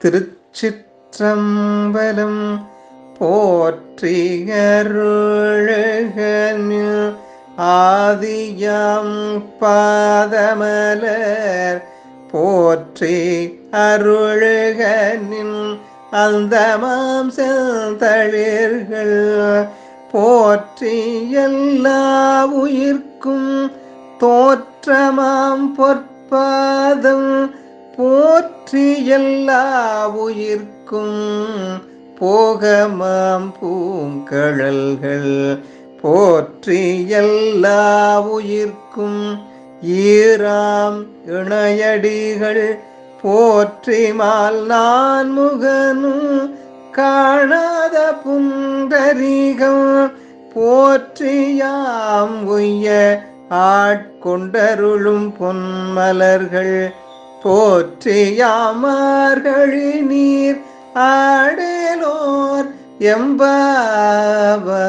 திருச்சிற்றம்பலம் போற்றியருழகனில் ஆதியம் பாதமலர் போற்றி அருளுகனின் அந்தமாம் செந்தளிர்கள் போற்றி எல்லா உயிர்க்கும் தோற்றமாம் பொற்பாதம் போற்றி எல்லா உயிர்க்கும் போகமாம் பூங்கழல்கள். போற்றி எல்லா உயிர்க்கும் ஈராம் இணையடிகள். போற்றி மால் நான் முகனும் காணாத புந்தரிகம். போற்றியாம் உய்ய ஆட்கொண்டருளும் பொன்மலர்கள். போற்றியாமார்களி நீர் ஆடலோர் எம்பாவை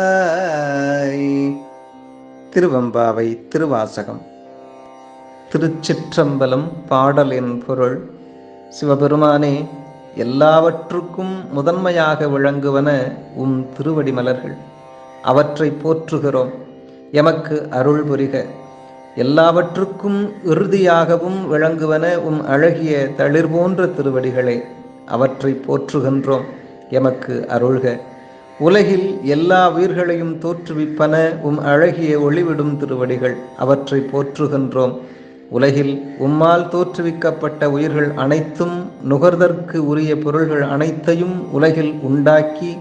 திருவம்பாவை திருவாசகம். திருச்சிற்றம்பலம் பாடலின் பொருள் சிவபெருமானே எல்லாவற்றுக்கும் முதன்மையாக விளங்குவன உம் திருவடி மலர்கள் அவற்றை போற்றுகிறோம். எமக்கு அருள் புரிக. எல்லாவற்றுக்கும் இறுதியாகவும் விளங்குவன உம் அழகிய தளிர் போன்ற திருவடிகளை அவற்றை போற்றுகின்றோம். எமக்கு அருள்க. உலகில் எல்லா உயிர்களையும் தோற்றுவிப்பன உம் அழகிய ஒளிவிடும் திருவடிகள் அவற்றை போற்றுகின்றோம். உலகில் உம்மால் தோற்றுவிக்கப்பட்ட உயிர்கள் அனைத்தும் நுகர்தற்கு உரிய பொருள்கள் அனைத்தையும் உலகில் உண்டாக்கி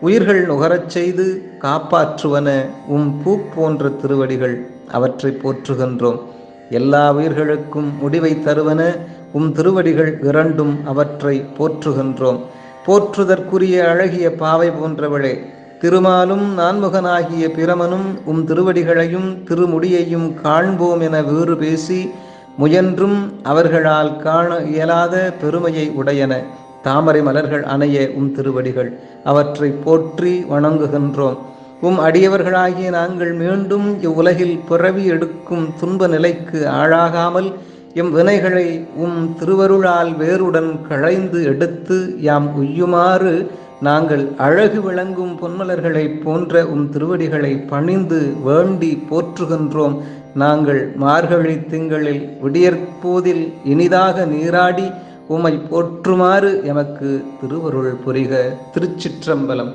உயிர்கள் நுகரச் செய்து காப்பாற்றுவன உம் பூ போன்ற திருவடிகள் அவற்றை போற்றுகின்றோம். எல்லா உயிர்களுக்கும் முடிவை தருவன உம் திருவடிகள் இரண்டும் அவற்றை போற்றுகின்றோம். போற்றுதற்குரிய அழகிய பாவை போன்றவளே திருமாலும் நான்முகனாகிய பிரமனும் உம் திருவடிகளையும் திருமுடியையும் காண்போம் என வேறு பேசி முயன்றும் அவர்களால் காண இயலாத பெருமையை உடையன தாமரை மலர்கள் அணைய உம் திருவடிகள். அவற்றை போற்றி வணங்குகின்றோம். உம் அடியவர்களாகிய நாங்கள் மீண்டும் இவ்வுலகில் பிறவி எடுக்கும் துன்ப நிலைக்கு ஆளாகாமல் எம் வினைகளை உம் திருவருளால் வேருடன் களைந்து எடுத்து யாம் உய்யுமாறு நாங்கள் அழகு விளங்கும் பொன்மலர்களைப் போன்ற உம் திருவடிகளை பணிந்து வேண்டி போற்றுகின்றோம். நாங்கள் மார்கழி திங்களில் விடியற்போதில் இனிதாக நீராடி உம்மை போற்றுமாறு எமக்கு திருவருள் புரிக. திருச்சிற்றம்பலம்.